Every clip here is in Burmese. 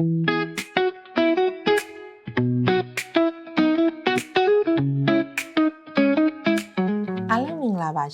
အား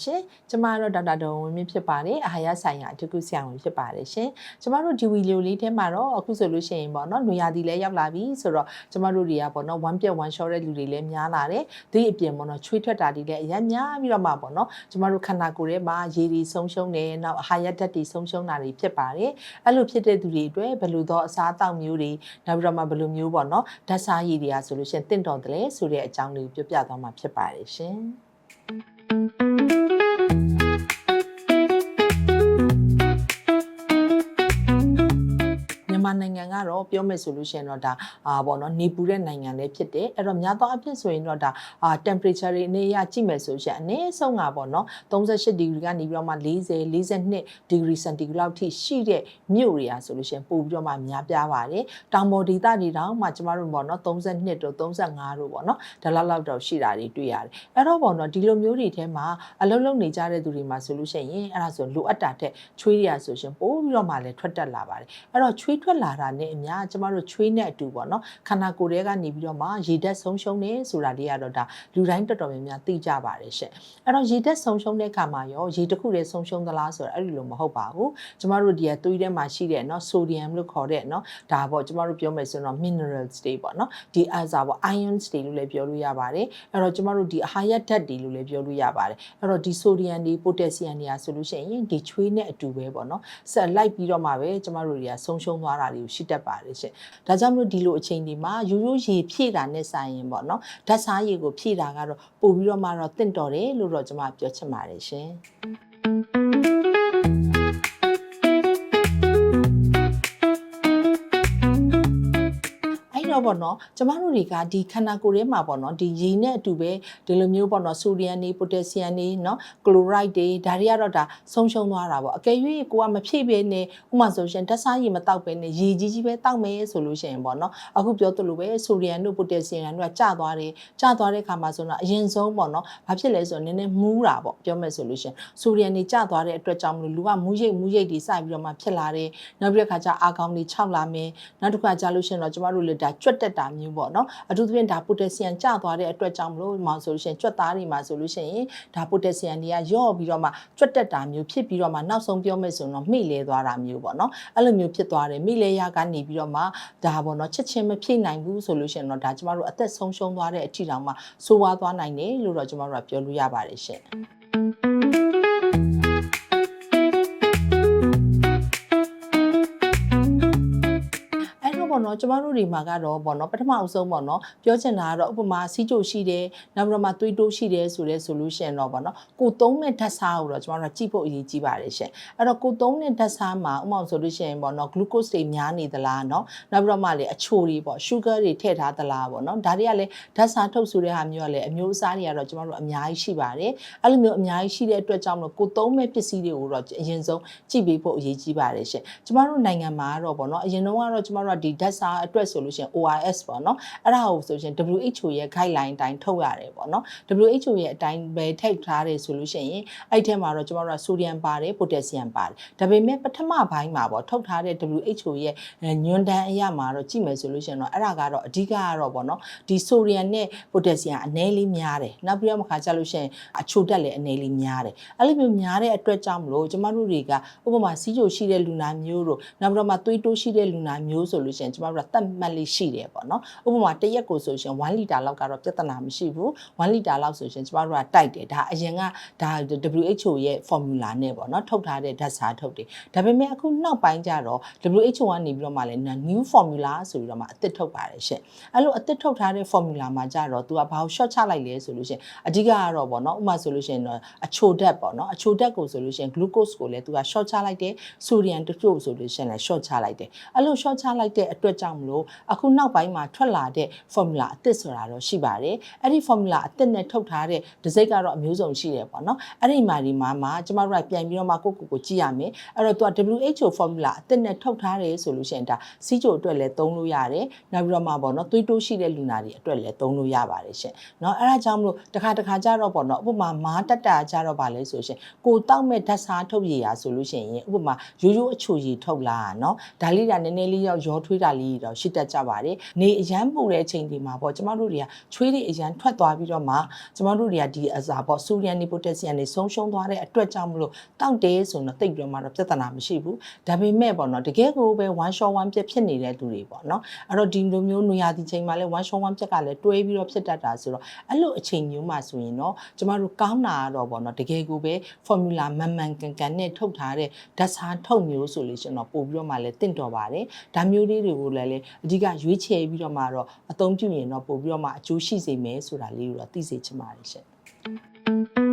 ရှင်ကျမတို့ဒေါက်တာဒေါ်ဝင်းမြင့်ဖြစ်ပါတယ်အာဟာရဆိုင်ရာအထူးကုဆရာဝန်ဖြစ်ပါတယ်ရှင်ကျမတို့ဒီဗီဒီယိုလေးထဲမှာတော့အခုဆိုလို့ရှိရင်ပေါ့နော်ຫນွေရာသီလည်းရောက်လာပြီဆိုတော့ကျမတို့တွေကပေါ့နော် one ပြက် one shot တဲ့လူတွေလည်းများလာတယ်ဒီအပြင်ပေါ့နော်ချွေးထွက်တာတွေလည်းအများများပြီးတော့မှပေါ့နော်ကျမတို့ခန္ဓာကိုယ်ထဲမှာရေတွေဆုံးရှုံးတယ်နောက်အာဟာရဓာတ်တွေဆုံးရှုံးတာတွေဖြစ်ပါတယ်အဲ့လိုဖြစ်တဲ့သူတွေအတွက်ဘယ်လိုသောအစားအသောက်မျိုးတွေနောက်ပြီးတော့မှဘယ်လိုမျိုးပေါ့နော်ဓာတ်စားရည်တွေကဆိုလို့ရှိရင်တင့်တော်တယ်လေဆိုတဲ့အကြောင်းလေးကိုပြောပြသွားမှာဖြစ်ပါတယ်ရှင် မြန်မာနိုင်ငံကတော့ပြောမယ်ဆိုလို့ရှိရင်တော့ဒါအာပေါ့နော်နေပူတဲ့နိုင်ငံလည်းဖြစ်တယ်အဲ့တော့များသောအားဖြင့်ဆိုရင်တော့ဒါအာ temperature တွေအနေအရကြည့်မယ်ဆိုရှင်အနည်းဆုံးကပေါ့နော်38 degree ကနေပြီးတော့မှ40 42 degree centigrade လောက်ထိရှိတဲ့မြို့တွေอ่ะဆိုလို့ရှိရင်ပို့ပြီးတော့မှများပြားပါတယ်တောင်ပေါ်ဒေသတွေတောင်မှကျမတို့ပေါ့နော်32တို့35တို့ပေါ့နော်ဒါလောက်လောက်တော့ရှိတာတွေတွေ့ရတယ်အဲ့တော့ပေါ့နော်ဒီလိုမျိုးတွေထဲမှာအလုံးလုံးနေကြတဲ့သူတွေမှာဆိုလို့ရှိရင်အဲ့ဒါဆိုလိုအပ်တာတဲ့ချွေးရဆိုရှင်ပို့ပြီးတော့မှလည်းထွက်တက်လာပါတယ်အဲ့တော့ချွေးထွက်လာတာနဲ့အများကျမတို့ချွေးနဲ့အတူပေါ့နော်ခန္ဓာကိုယ်ထဲကနေပြီးတော့မှရေဓာတ်ဆုံးရှုံးနေဆိုတာလေးကတော့ဒါလူတိုင်းတော်တော်များများသိကြပါတယ်ရှင့်အဲ့တော့ရေဓာတ်ဆုံးရှုံးတဲ့အခါမှာရောရေတစ်ခုတည်းဆုံးရှုံးသလားဆိုတော့အဲ့ဒီလိုမဟုတ်ပါဘူးကျမတို့ဒီကသွေးထဲမှာရှိတဲ့เนาะ sodium လို့ခေါ်တဲ့เนาะဒါပေါ့ကျမတို့ပြောမယ်ဆိုတော့ minerals တွေပေါ့เนาะဒီအစားပေါ့ ions တွေလို့လည်းပြောလို့ရပါတယ်အဲ့တော့ကျမတို့ဒီအဟာရဓာတ်တွေလို့လည်းပြောလို့ရပါတယ်အဲ့တော့ဒီ sodium တွေ potassium တွေอ่ะဆိုလို့ရှိရင်ဒီချွေးနဲ့အတူပဲပေါ့เนาะဆက်လိုက်ပြီးတော့မှပဲကျမတို့တွေကဆုံးရှုံးသွားတာ တာတွေကိုရှိတတ်ပါတယ်ရှင်။ဒါကြောင့်မလို့ဒီလိုအချိန်ဒီမှာရိုးရိုးရေဖြည့်တာနဲ့ဆိုင်ရင်ပေါ့နော်။ဓာတ်စားရေကိုဖြည့်တာကတော့ပို့ပြီးတော့မှတော့တင့်တော်တယ်လို့တော့ကျွန်မပြောချင်ပါတယ်ရှင်။ ပေါ့နော်ကျမတို့တွေကဒီခန္ဓာကိုယ်ထဲမှာပေါ့နော်ဒီရေနဲ့အတူပဲဒီလိုမျိုးပေါ့နော်ဆိုဒီယမ်တွေပိုတက်ဆီယမ်တွေနော်ကလိုရိုက်တွေဒါတွေကတော့ဒါဆုံးရှုံးသွားတာပေါ့အကယ်၍ကိုကမဖြည့်ပဲနဲ့ဥပမာဆိုရှင်ဓာတ်စားရေမတောက်ပဲနဲ့ရေကြီးကြီးပဲတောက်မယ်ဆိုလို့ရှိရင်ပေါ့နော်အခုပြောသလိုပဲဆိုဒီယမ်တို့ပိုတက်ဆီယမ်တို့ကကျသွားတယ်ကျသွားတဲ့ခါမှာဆိုတော့အရင်ဆုံးပေါ့နော်ဘာဖြစ်လဲဆိုတော့နည်းနည်းမူးတာပေါ့ပြောမယ်ဆိုလို့ရှင်ဆိုဒီယမ်တွေကျသွားတဲ့အတွက်ကြောင့်မလို့လူကမူးရိပ်မူးရိပ်တွေစပြီးတော့မှဖြစ်လာတယ်နောက်ပြီးတဲ့ခါကျအာကောင်တွေခြောက်လာမယ်နောက်တစ်ခါကျလို့ရှိရင်တော့ကျမတို့လည်းဒါကြွက်တက်တာမျိုးပေါ့နော်အထူးသဖြင့်ဒါပိုတက်ဆီယမ်ကျသွားတဲ့အတွက်ကြောင့်မလို့မှဆိုလို့ရှိရင်ကြွက်သားတွေမှာဆိုလို့ရှိရင်ဒါပိုတက်ဆီယမ်တွေကယော့ပြီးတော့မှကြွက်တက်တာမျိုးဖြစ်ပြီးတော့မှနောက်ဆုံးပြောမယ်ဆိုတော့မိလဲသွားတာမျိုးပေါ့နော်အဲ့လိုမျိုးဖြစ်သွားတယ်မိလဲရကနေပြီးတော့မှဒါပေါ့နော်ချက်ချင်းမဖြည့်နိုင်ဘူးဆိုလို့ရှိရင်တော့ဒါကျမတို့အသက်ဆုံးရှုံးသွားတဲ့အထီတောင်မှဆိုးဝါးသွားနိုင်တယ်လို့တော့ကျမတို့ကပြောလို့ရပါတယ်ရှင် နော်ကျမတို့ဒီမှာကတော့ပေါ့နော်ပထမအဆုံးပေါ့နော်ပြောချင်တာကတော့ဥပမာစီးကြိုရှိတယ်နောက်ပြီးတော့မှသွေးတိုးရှိတယ်ဆိုတဲ့ solution တော့ပေါ့နော်ကိုသုံးမဲ့ဓာတ်စားကိုတော့ကျမတို့ကြည့်ဖို့အရေးကြီးပါတယ်ရှင်အဲ့တော့ကိုသုံးတဲ့ဓာတ်စားမှာဥပမာဆိုလို့ရှိရင်ပေါ့နော် glucose တွေများနေသလားနော်နောက်ပြီးတော့မှလည်းအချိုတွေပေါ့ sugar တွေထည့်ထားသလားပေါ့နော်ဒါတွေကလည်းဓာတ်စားထုတ်ဆိုတဲ့ဟာမျိုးကလည်းအမျိုးအစားတွေကတော့ကျမတို့အများကြီးရှိပါတယ်အဲ့လိုမျိုးအများကြီးရှိတဲ့အတွက်ကြောင့်မလို့ကိုသုံးမဲ့ပစ္စည်းတွေကိုတော့အရင်ဆုံးကြည့်ပေးဖို့အရေးကြီးပါတယ်ရှင်ကျမတို့နိုင်ငံမှာကတော့ပေါ့နော်အရင်တော့ကတော့ကျမတို့ကဒီဓာတ်စားအတွက်ဆိုလို့ရှိရင် ORS ပေါ့နော်အဲ့ဒါကိုဆိုရှင် WHO ရဲ့ guideline အတိုင်းထုတ်ရတယ်ပေါ့နော် WHO ရဲ့အတိုင်းပဲထိတ်ထားတယ်ဆိုလို့ရှိရင်အဲ့ထဲမှာတော့ကျမတို့ကဆိုဒီယမ်ပါတယ်ပိုတက်ဆီယမ်ပါတယ်ဒါပေမဲ့ပထမပိုင်းမှာပေါ့ထုတ်ထားတဲ့ WHO ရဲ့ညွန်းတန်းအရမှာတော့ကြည့်မယ်ဆိုလို့ရှိရင်တော့အဲ့ဒါကတော့အဓိကကတော့ပေါ့နော်ဒီဆိုဒီယမ်နဲ့ပိုတက်ဆီယမ်အနည်းလေးများတယ်နောက်ပြီးတော့မှခါကြလို့ရှိရင်အချိုတက်လည်းအနည်းလေးများတယ်အဲ့လိုမျိုးများတဲ့အတွက်ကြောင့်မလို့ကျမတို့တွေကဥပမာစီးကြိုရှိတဲ့လူနာမျိုးတို့နောက်ပြီးတော့မှသွေးတိုးရှိတဲ့လူနာမျိုးဆိုလို့ရှိရင်ကျမတို့ကတတ်မှတ်လေးရှိတယ်ပေါ့နော်ဥပမာတစ်ရက်ကိုဆိုရှင်1လီတာလောက်ကတော့ပြဿနာမရှိဘူး1လီတာလောက်ဆိုရှင်ကျမတို့ကတိုက်တယ်ဒါအရင်ကဒါ WHO ရဲ့ formula နဲ့ပေါ့နော်ထုတ်ထားတဲ့ဓာတ်စားထုတ်တယ်ဒါပေမဲ့အခုနောက်ပိုင်းကျတော့ WHO ကနေပြီးတော့မှလည်း new formula ဆိုပြီးတော့မှအသစ်ထုတ်ပါတယ်ရှင့်အဲ့လိုအသစ်ထုတ်ထားတဲ့ formula မှာကျတော့ तू ကဘာကို short ချလိုက်လဲဆိုလို့ရှင်အဓိကကတော့ပေါ့နော်ဥပမာဆိုလို့ရှင်တော့အချိုဓာတ်ပေါ့နော်အချိုဓာတ်ကိုဆိုလို့ရှင် glucose ကိုလည်း तू က short ချလိုက်တယ် sodium တချို့ဆိုလို့ရှင်လည်း short ချလိုက်တယ်အဲ့လို short ချလိုက်တဲ့အတွက်ကြောင့်မလို့အခုနောက်ပိုင်းမှာထွက်လာတဲ့ formula အသစ်ဆိုတာတော့ရှိပါတယ်အဲ့ဒီ formula အသစ်နဲ့ထုတ်ထားတဲ့ဒစိမ့်ကတော့အမျိုးစုံရှိတယ်ပေါ့နော်အဲ့ဒီမှာဒီမှာမှာကျမတို့ကပြန်ပြီးတော့မှကိုယ့်ကိုယ်ကိုကြည့်ရမယ်အဲ့တော့ तू က WHO formula အသစ်နဲ့ထုတ်ထားတယ်ဆိုလို့ရှိရင်ဒါစီးချိုအတွက်လည်းသုံးလို့ရတယ်နောက်ပြီးတော့မှပေါ့နော်သွေးတိုးရှိတဲ့လူနာတွေအတွက်လည်းသုံးလို့ရပါတယ်ရှင်เนาะအဲ့ဒါကြောင့်မလို့တစ်ခါတစ်ခါကြတော့ပေါ့နော်ဥပမာမားတက်တာကြတော့ဗာလဲဆိုရှင်ကိုတောက်မဲ့ဓာတ်စားထုတ်ရည်ရာဆိုလို့ရှိရင်ဥပမာရိုးရိုးအချိုရည်ထုတ်လာเนาะဒါလေးဒါနည်းနည်းလေးရောက်ရောထွေးတာ တာ ေးလေးတော့ရှိတတ်ကြပါတယ်နေအရန်ပူတဲ့အချိန်ဒီမှာပေါ့ကျမတို့တွေကချွေးတွေအရန်ထွက်သွားပြီးတော့မှကျမတို့တွေကဒီအစာပေါ့ဆိုဒီယမ်နေပိုတက်ဆီယမ်နေဆုံးရှုံးသွားတဲ့အတွက်ကြောင့်မလို့တောက်တယ်ဆိုတော့တိတ်ပြီးတော့မှတော့ပြဿနာမရှိဘူးဒါပေမဲ့ပေါ့နော်တကယ်ကိုပဲ one shot one ပြက်ဖြစ်နေတဲ့သူတွေပေါ့နော်အဲ့တော့ဒီလိုမျိုးနွေရာသီချိန်မှာလဲ one shot one ပြက်ကလည်းတွဲပြီးတော့ဖြစ်တတ်တာဆိုတော့အဲ့လိုအချိန်မျိုးမှာဆိုရင်တော့ကျမတို့ကောင်းတာကတော့ပေါ့နော်တကယ်ကိုပဲ formula မှန်မှန်ကန်ကန်နဲ့ထုတ်ထားတဲ့ဓာတ်စားထုတ်မျိုးဆိုလို့ရှင်တော့ပို့ပြီးတော့မှလည်းတင့်တော်ပါတယ်ဒါမျိုးလေးတွေကိုလည်းလေအဓိကရွေးချယ်ပြီးတော့မှတော့အသုံးပြုရင်တော့ပို့ပြီးတော့မှအကျိုးရှိစေမယ်ဆိုတာလေးကိုတော့သိစေချင်ပါတယ်ရှင်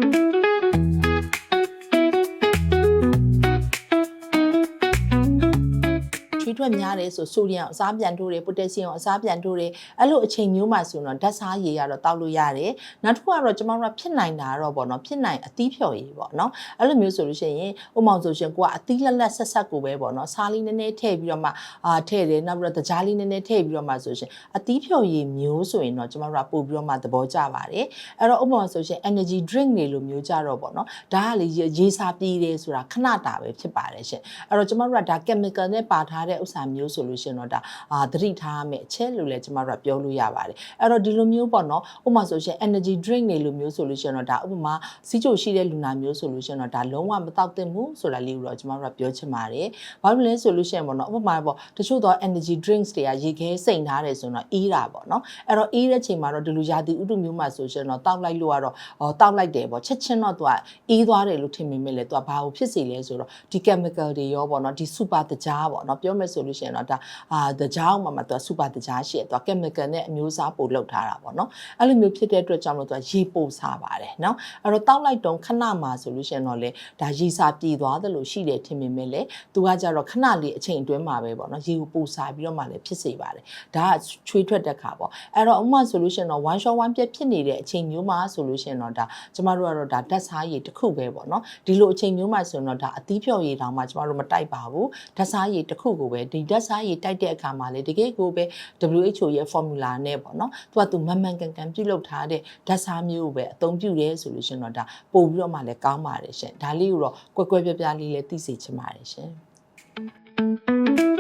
ထွက်များတယ်ဆိုဆိုဒီယမ်အစားပြန်ထိုးတယ်ပိုတက်ဆီယမ်အစားပြန်ထိုးတယ်အဲ့လိုအချိန်မျိုးမှာဆိုတော့ဓာတ်စားရည်ရတော့တောက်လို့ရတယ်နောက်တစ်ခုကတော့ကျွန်တော်တို့ကဖြစ်နိုင်တာတော့ပေါ့နော်ဖြစ်နိုင်အသီးဖြော်ရည်ပေါ့နော်အဲ့လိုမျိုးဆိုလို့ရှိရင်ဥမောင်ဆိုရှင်ကိုကအသီးလက်လက်ဆက်ဆက်ကိုပဲပေါ့နော်စားလေးနည်းနည်းထည့်ပြီးတော့မှအာထည့်တယ်နောက်ပြီးတော့တကြားလေးနည်းနည်းထည့်ပြီးတော့မှဆိုရှင်အသီးဖြော်ရည်မျိုးဆိုရင်တော့ကျွန်တော်တို့ကပို့ပြီးတော့မှသဘောကျပါတယ်အဲ့တော့ဥမောင်ဆိုရှင် energy drink တွေလိုမျိုးကြတော့ပေါ့နော်ဒါကလေရေစာပြေးတယ်ဆိုတာခဏတာပဲဖြစ်ပါတယ်ရှင်အဲ့တော့ကျွန်တော်တို့ကဒါ chemical နဲ့ပါထားတဲ့ဥစ္စာမျိုးဆိုလို့ရှိရင်တော့ဒါအာသတိထားရမယ်အချက်လို့လည်းကျွန်တော်တို့ကပြောလို့ရပါတယ်အဲ့တော့ဒီလိုမျိုးပေါ့နော်ဥပမာဆိုရှင် energy drink တွေလိုမျိုးဆိုလို့ရှိရင်တော့ဒါဥပမာစီးချိုရှိတဲ့လူနာမျိုးဆိုလို့ရှိရင်တော့ဒါလုံးဝမတောက်သင့်ဘူးဆိုတာလေးကိုတော့ကျွန်တော်တို့ကပြောချင်ပါတယ်ဘာလို့လဲဆိုလို့ရှိရင်ပေါ့နော်ဥပမာပေါ့တချို့တော့ energy drinks တွေကရေခဲစိန်ထားတယ်ဆိုတော့အေးတာပေါ့နော်အဲ့တော့အေးတဲ့ချိန်မှာတော့ဒီလိုရာသီဥတုမျိုးမှာဆိုရှင်တော့တောက်လိုက်လို့ကတော့ဟောတောက်လိုက်တယ်ပေါ့ချက်ချင်းတော့သူကအေးသွားတယ်လို့ထင်မိမိလေသူကဘာလို့ဖြစ်စီလဲဆိုတော့ဒီ chemical တွေရောပေါ့နော်ဒီ super တကြားပေါ့နော်ပြောမယ်ဆိုလို့ရှိရင်တော့ဒါအာတကြားမှာမှာသူက super တကြားရှိတယ်သူက chemical နဲ့အမျိုးအစားပို့လောက်ထားတာပေါ့နော်အဲ့လိုမျိုးဖြစ်တဲ့အတွက်ကြောင့်လို့သူကရေပို့စားပါတယ်နော်အဲ့တော့တောက်လိုက်တော့ခဏမှာဆိုလို့ရှိရင်တော့လေဒါရေစာပြေသွားသလိုရှိတယ်ထင်မိမိလေသူကကြတော့ခဏလေးအချိန်အတွင်းမှာပဲပေါ့နော်ရေကိုပို့စားပြီးတော့မှလည်းဖြစ်စေပါတယ်ဒါကချွေးထွက်တဲ့ခါပေါ့အဲ့တော့ဥပမာဆိုလို့ရှိရင်တော့ one shot one ပြက်ဖြစ်နေတဲ့အချိန်မျိုးမှာဆိုလို့ရှိရင်တော့ဒါကျမတို့ကတော့ဒါဓာတ်စားရည်တစ်ခုပဲပေါ့နော်ဒီလိုအချိန်မျိုးမှာဆိုရင်တော့ဒါအသီးဖြော်ရည်တောင်မှကျမတို့မတိုက်ပါဘူးဓာတ်စားရည်တစ်ခုကိုပဲဒီဓာတ်စားရည်တိုက်တဲ့အခါမှာလေတကယ်ကိုပဲ WHO ရဲ့ formula နဲ့ပေါ့နော်သူကသူမမှန်ကန်ကန်ပြုလုပ်ထားတဲ့ဓာတ်စားမျိုးကိုပဲအသုံးပြုရဲဆိုလို့ရှိရင်တော့ဒါပို့ပြီးတော့မှလည်းကောင်းပါတယ်ရှင်ဒါလေးကိုတော့ကွက်ကွက်ပြပြလေးလည်းသိစေချင်ပါတယ်ရှင်အဲ့တော့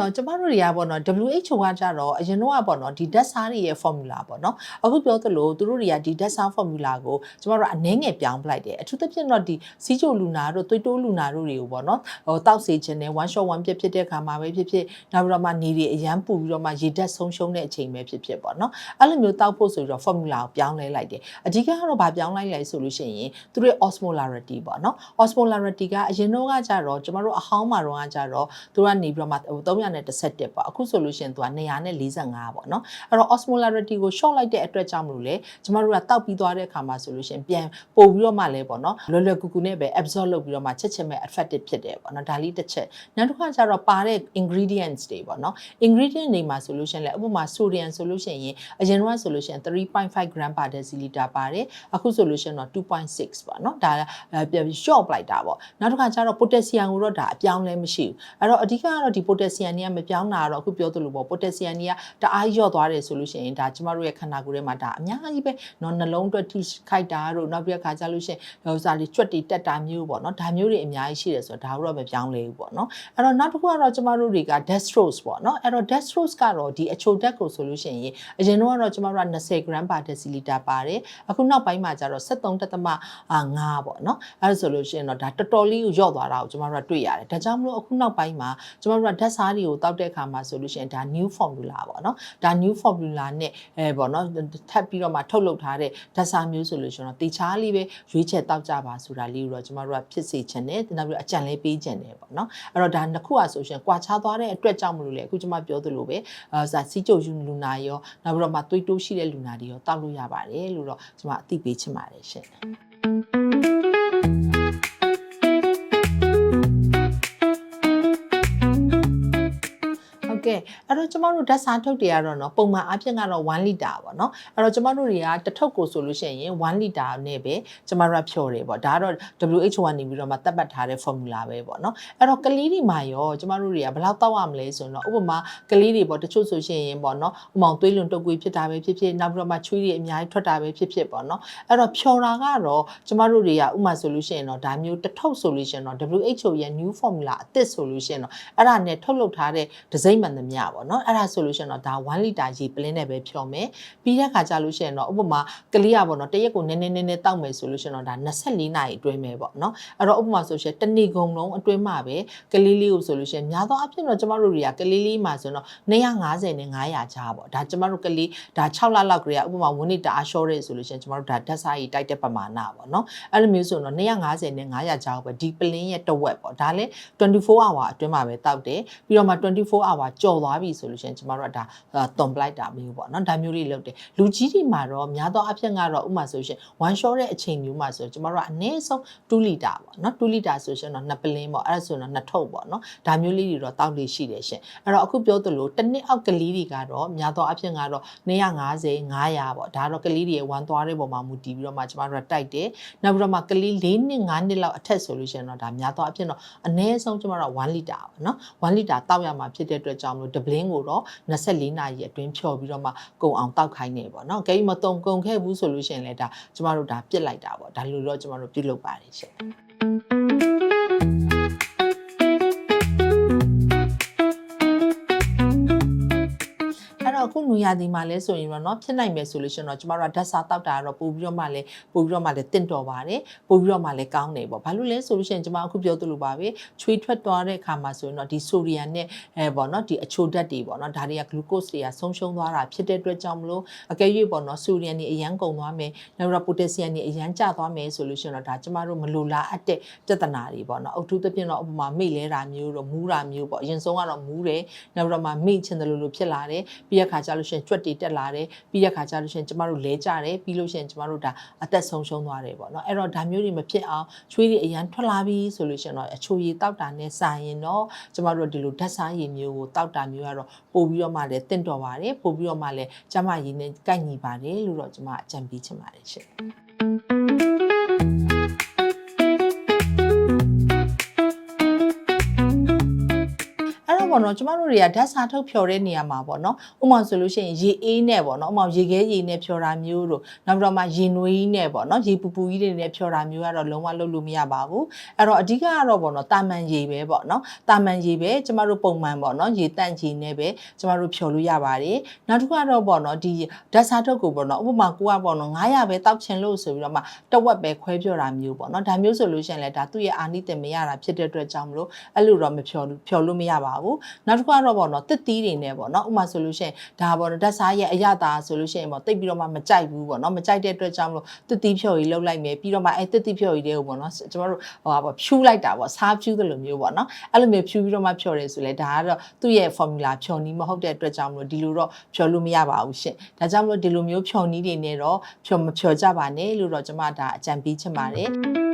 နော်ကျမတို့တွေကပေါ့နော် WHO ကကြတော့အရင်တော့ကပေါ့နော်ဒီဓာတ်စားတွေရဲ့ formula ပေါ့နော်အခုပြောသလိုသူတို့တွေကဒီဓာတ်စား formula ကိုကျမတို့ကအနည်းငယ်ပြောင်းပလိုက်တယ်အထူးသဖြင့်တော့ဒီစီးချိုလူနာတို့သွေးတိုးလူနာတို့တွေကိုပေါ့နော်ဟိုတောက်စေခြင်းနဲ့ one shot one ပြစ်ဖြစ်တဲ့ခါမှာပဲဖြစ်ဖြစ်နောက်ပြီးတော့မှနေတွေအရန်ပူပြီးတော့မှရေဓာတ်ဆုံးရှုံးတဲ့အချိန်ပဲဖြစ်ဖြစ်ပေါ့နော်အဲ့လိုမျိုးတောက်ဖို့ဆိုပြီးတော့ formula ကိုပြောင်းလဲလိုက်တယ်အဓိကကတော့ဗာပြောင်းလိုက်လိုက်ဆိုလို့ရှိရင်သူတို့ osmolarity ပေါ့နော် osmolarity ကအရင်တော့ကကြတော့ကျမတို့အဟောင်းမှာတော့ကကြတော့သူကနေပြီးတော့မှ311ပေါ့အခုဆိုလို့ရှိရင်သူက245ပေါ့နော်အဲ့တော့ osmolarity ကို short လိုက်တဲ့အတွက်ကြောင့်မလို့လေကျမတို့ကတောက်ပြီးသွားတဲ့အခါမှာဆိုလို့ရှိရင်ပြန်ပို့ပြီးတော့မှလဲပေါ့နော်လွယ်လွယ်ကူကူနဲ့ပဲ absorb လုပ်ပြီးတော့မှချက်ချက်မဲ့ effective ဖြစ်တယ်ပေါ့နော်ဒါလေးတစ်ချက်နောက်တစ်ခါကျတော့ပါတဲ့ ingredients တွေပေါ့နော် ingredient တွေမှာဆိုလို့ရှိရင်လေဥပမာ sodium ဆိုလို့ရှိရင်အရင်ကဆိုလို့ရှိရင်3.5 gram per deciliter ပါတယ်အခုဆိုလို့ရှိရင်တော့2.6ပေါ့နော်ဒါပြန်ပြီး short လိုက်တာပေါ့နောက်တစ်ခါကျတော့ potassium ကိုတော့ဒါအပြောင်းလဲမရှိဘူးအဲ့တော့အဓိကကတော့ဒီ potassium တွေကမပြောင်းတာတော့အခုပြောသလိုပေါ့ potassium တွေကတအားလျော့သွားတယ်ဆိုလို့ရှိရင်ဒါကျမတို့ရဲ့ခန္ဓာကိုယ်ထဲမှာဒါအများကြီးပဲနော်နှလုံးအတွက်ထိခိုက်တာတို့နောက်ပြီးခါကြလို့ရှိရင်ဟိုစားလေးကြွက်တီတက်တာမျိုးပေါ့နော်ဒါမျိုးတွေအများကြီးရှိတယ်ဆိုတော့ဒါတို့တော့မပြောင်းလဲဘူးပေါ့နော်အဲ့တော့နောက်တစ်ခုကတော့ကျမတို့တွေက dextrose ပေါ့နော်အဲ့တော့ dextrose ကတော့ဒီအချိုဓာတ်ကိုဆိုလို့ရှိရင်အရင်တော့ကတော့ကျမတို့က20 gram per deciliter ပါတယ်အခုနောက်ပိုင်းမှာကျတော့73.5ပေါ့နော်အဲ့ဒါဆိုလို့ရှိရင်တော့ဒါတော်တော်လေးကိုလျော့သွားတာကိုကျမတို့ကတွေ့ရတယ်ဒါကြောင့်မလို့အခုနောက်ပိုင်းမှာကျမတို့ကဓာတ်စားတွေကိုတောက်တဲ့အခါမှာဆိုလို့ရှိရင်ဒါ new formula ပေါ့နော်ဒါ new formula နဲ့အဲပေါ့နော်ထပ်ပြီးတော့မှထုတ်လုပ်ထားတဲ့ဓာတ်စားမျိုးဆိုလို့ရှိရင်တော့တေချားလေးပဲရွေးချက်တောက်ကြပါဆိုတာလေးကိုတော့ကျမတို့ကဖြစ်စေချင်တယ်နောက်ပြီးအကြံလေးပေးချင်တယ်ပေါ့နော်အဲ့တော့ဒါနှစ်ခုอ่ะဆိုရှင်ကွာခြားသွားတဲ့အတွက်ကြောင့်မလို့လေအခုကျမပြောသလိုပဲအာစာစီကြိုယူလူနာရောနောက်ပြီးတော့မှသွေးတိုးရှိတဲ့လူနာတွေရောတောက်လို့ရပါတယ်လို့တော့ကျမအသိပေးချင်ပါတယ်ရှင် အဲ့တော့ကျမတို့ဓာတ်စားထုတ်တွေကတော့နော်ပုံမှန်အဖြစ်ကတော့1လီတာပေါ့နော်အဲ့တော့ကျမတို့တွေကတစ်ထုပ်ကိုဆိုလို့ရှိရင်1လီတာနဲ့ပဲကျမတို့ကဖြော်တယ်ပေါ့ဒါကတော့ WHO ကနေပြီးတော့မှသတ်မှတ်ထားတဲ့ formula ပဲပေါ့နော်အဲ့တော့ကလေးတွေမှာရောကျမတို့တွေကဘယ်လောက်တောက်ရမလဲဆိုတော့ဥပမာကလေးတွေပေါ့တချို့ဆိုရှင်ပေါ့နော်ဥမောင်သွေးလွန်တုပ်ကွေးဖြစ်တာပဲဖြစ်ဖြစ်နောက်ပြီးတော့မှချွေးတွေအများကြီးထွက်တာပဲဖြစ်ဖြစ်ပေါ့နော်အဲ့တော့ဖြော်တာကတော့ကျမတို့တွေကဥမာဆိုလို့ရှိရင်တော့ဒါမျိုးတစ်ထုပ်ဆိုလို့ရှိရင်တော့ WHO ရဲ့ new formula အသစ်ဆိုလို့ရှိရင်တော့အဲ့ဒါနဲ့ထုတ်လုပ်ထားတဲ့ဒစိမ့်မှန်သမျှပေါ့နော်အဲ့ဒါဆိုလို့ရှိရင်တော့ဒါ1လီတာရေပလင်းနဲ့ပဲဖြော်မယ်ပြီးတဲ့ခါကျလို့ရှိရင်တော့ဥပမာကလေးရပေါ့နော်တရက်ကိုနည်းနည်းနည်းနည်းတောက်မယ်ဆိုလို့ရှိရင်တော့ဒါ24နာရီအတွင်းပဲပေါ့နော်အဲ့တော့ဥပမာဆိုရှင်တနေ့ကုန်လုံးအတွင်းမှာပဲကလေးလေးကိုဆိုလို့ရှိရင်များသောအားဖြင့်တော့ကျမတို့တွေကကလေးလေးမှာဆိုတော့250နဲ့900ကြားပေါ့ဒါကျမတို့ကလေးဒါ6လလောက်ကလေးကဥပမာဝင်းနေတအားရှော့ရဲဆိုလို့ရှိရင်ကျမတို့ဒါဓာတ်စားရည်တိုက်တဲ့ပမာဏပေါ့နော်အဲ့လိုမျိုးဆိုတော့250နဲ့900ကြားပဲဒီပလင်းရဲ့တစ်ဝက်ပေါ့ဒါလည်း24 hour အတွင်းမှာပဲတောက်တယ်ပြီးတော့မှ24 hour ကြော်သွားပြီဆိုလို့ရှိရင်ကျမတို့ကဒါသွန်ပလိုက်တာမျိုးပေါ့နော်ဒါမျိုးလေးလုပ်တယ်လူကြီးတွေမှာတော့များသောအားဖြင့်ကတော့ဥပမာဆိုရှင် one shot တဲ့အချိန်မျိုးမှာဆိုကျမတို့ကအနည်းဆုံး2လီတာပေါ့နော်2လီတာဆိုရှင်တော့2ပလင်းပေါ့အဲ့ဒါဆိုတော့2ထုပ်ပေါ့နော်ဒါမျိုးလေးတွေတော့တောက်လေးရှိတယ်ရှင်အဲ့တော့အခုပြောသလိုတစ်နှစ်အောက်ကလေးတွေကတော့များသောအားဖြင့်ကတော့250 900ပေါ့ဒါတော့ကလေးတွေရဲ့ဝမ်းသွားတဲ့ပုံမှာမူတည်ပြီးတော့မှကျမတို့ကတိုက်တယ်နောက်ပြီးတော့မှကလေး၄နှစ်5နှစ်လောက်အထက်ဆိုလို့ရှိရင်တော့ဒါများသောအားဖြင့်တော့အနည်းဆုံးကျမတို့က1လီတာပေါ့နော်1လီတာတောက်ရမှာဖြစ်တဲ့အတွက်ကြောင့်မလို့ဒပလင်းကိုတော့24နာရီအတွင်းဖြော်ပြီးတော့မှကုန်အောင်တောက်ခိုင်းနေပေါ့နော်ကဲမတုံကုန်ခဲ့ဘူးဆိုလို့ရှိရင်လည်းဒါကျမတို့ဒါပြစ်လိုက်တာပေါ့ဒါလိုတော့ကျမတို့ပြုလုပ်ပါတယ်ရှင် နူရသည်မှာလဲဆိုရင်တော့เนาะဖြစ်နိုင်မယ်ဆိုလို့ရှိရင်တော့ကျမတို့ကဓာတ်စာတောက်တာကတော့ပို့ပြီးတော့မှလဲပို့ပြီးတော့မှလဲတင့်တော်ပါတယ်ပို့ပြီးတော့မှလဲကောင်းတယ်ပေါ့ဘာလို့လဲဆိုလို့ရှိရင်ကျမအခုပြောသလိုပါပဲချွေးထွက်သွားတဲ့အခါမှာဆိုရင်တော့ဒီဆိုဒီယမ်နဲ့အဲပေါ့เนาะဒီအချိုဓာတ်တွေပေါ့เนาะဒါတွေကဂလူကို့စ်တွေကဆုံးရှုံးသွားတာဖြစ်တဲ့အတွက်ကြောင့်မလို့အကယ်၍ပေါ့เนาะဆိုဒီယမ်တွေအရန်ကုန်သွားမယ်နောက်တော့ပိုတက်ဆီယမ်တွေအရန်ကျသွားမယ်ဆိုလို့ရှိရင်တော့ဒါကျမတို့မလိုလားအပ်တဲ့ပြဿနာတွေပေါ့เนาะအထူးသဖြင့်တော့ဥပမာမိလဲတာမျိုးတော့မူးတာမျိုးပေါ့အရင်ဆုံးကတော့မူးတယ်နောက်တော့မှမိချင်တယ်လို့လို့ဖြစ်လာတယ်ပြီးရခါကျ လို့ရှိရင်ကြွက်တွေတက်လာတယ်ပြီးရခါကျလို့ရှိရင်ကျမတို့လဲကြတယ်ပြီးလို့ရှိရင်ကျမတို့ဒါအသက်ဆုံးရှုံးသွားတယ်ပေါ့နော်အဲ့တော့ဒါမျိုးတွေမဖြစ်အောင်ချွေးတွေအရန်ထွက်လာပြီဆိုလို့ရှိရင်တော့အချိုရည်တောက်တာနဲ့စာရင်တော့ကျမတို့ဒီလိုဓာတ်စားရည်မျိုးကိုတောက်တာမျိုးကတော့ပို့ပြီးတော့မှလည်းတင့်တော်ပါတယ်ပို့ပြီးတော့မှလည်းကျမရည်နဲ့ကိုက်ညီပါတယ်လို့တော့ကျမအကြံပေးချင်ပါတယ်ရှင် ပေါ့နော်ကျမတို့တွေကဓာတ်စာထုတ်ဖြော်တဲ့နေရာမှာပေါ့နော်ဥပမာဆိုလို့ရှိရင်ရေအေးနဲ့ပေါ့နော်ဥပမာရေခဲရေနဲ့ဖြော်တာမျိုးတို့နောက်ပြီးတော့မှရေနွေးကြီးနဲ့ပေါ့နော်ရေပူပူကြီးတွေနဲ့ဖြော်တာမျိုးကတော့လုံးဝလုပ်လို့မရပါဘူးအဲ့တော့အဓိကကတော့ပေါ့နော်တာမန်ရေပဲပေါ့နော်တာမန်ရေပဲကျမတို့ပုံမှန်ပေါ့နော်ရေတန့်ရေနဲ့ပဲကျမတို့ဖြော်လို့ရပါတယ်နောက်တစ်ခုကတော့ပေါ့နော်ဒီဓာတ်စာထုတ်ကိုပေါ့နော်ဥပမာကိုကပေါ့နော်900ပဲတောက်ချင်လို့ဆိုပြီးတော့မှတဝက်ပဲခွဲဖြော်တာမျိုးပေါ့နော်ဒါမျိုးဆိုလို့ရှိရင်လည်းဒါသူ့ရဲ့အာနိသင်မရတာဖြစ်တဲ့အတွက်ကြောင့်မလို့အဲ့လိုတော့မဖြော်လို့ဖြော်လို့မရပါဘူးနောက်တစ်ခုကတော့ပေါ့နော်တစ်သီးတွေနဲ့ပေါ့နော်ဥပမာဆိုလို့ရှိရင်ဒါပေါ့နော်ဓာတ်စားရဲ့အရသာဆိုလို့ရှိရင်ပေါ့တိတ်ပြီးတော့မှမကြိုက်ဘူးပေါ့နော်မကြိုက်တဲ့အတွက်ကြောင့်မလို့တစ်သီးဖြော်ကြီးလှုပ်လိုက်မယ်ပြီးတော့မှအဲတစ်သီးဖြော်ကြီးတွေကိုပေါ့နော်ကျမတို့ဟိုပါပေါ့ဖြူးလိုက်တာပေါ့စားဖြူးတယ်လို့မျိုးပေါ့နော်အဲ့လိုမျိုးဖြူးပြီးတော့မှဖြော်တယ်ဆိုလဲဒါကတော့သူ့ရဲ့ formula ဖြော်နီးမဟုတ်တဲ့အတွက်ကြောင့်မလို့ဒီလိုတော့ဖြော်လို့မရပါဘူးရှင်ဒါကြောင့်မလို့ဒီလိုမျိုးဖြော်နီးတွေနဲ့တော့ဖြော်မဖြော်ကြပါနဲ့လို့တော့ကျမဒါအကြံပေးချင်ပါတယ်